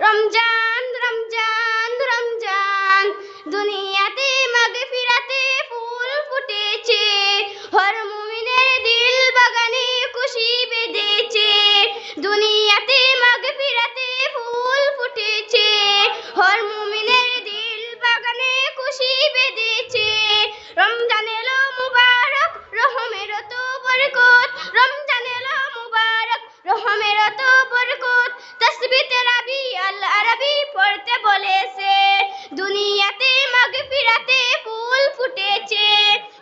রমজান রমজান রমজান দুনিয়া হয়েছে দুনিয়াতে মাগফিরাতে ফুল ফুটেছে,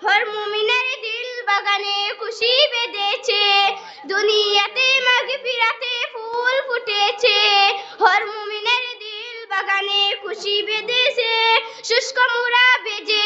হর মুমিনের দিল বাগানে খুশি বেঁধেছে। দুনিয়াতে মাগফিরাতে ফুল ফুটেছে, হর মুমিনের দিল বাগানে খুশি বেঁধেছে। শুষ্ক মুড়া বেজে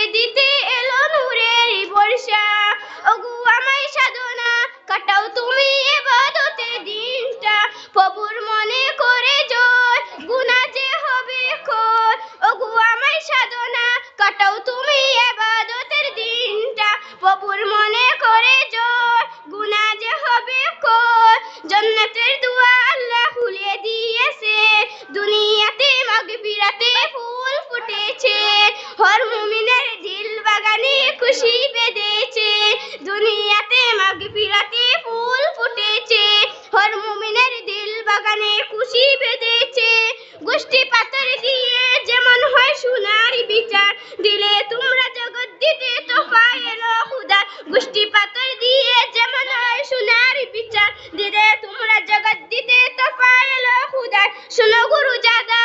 তোমরা জগৎ দিতে তো পারলো খুদার শুনো গুরু জাদা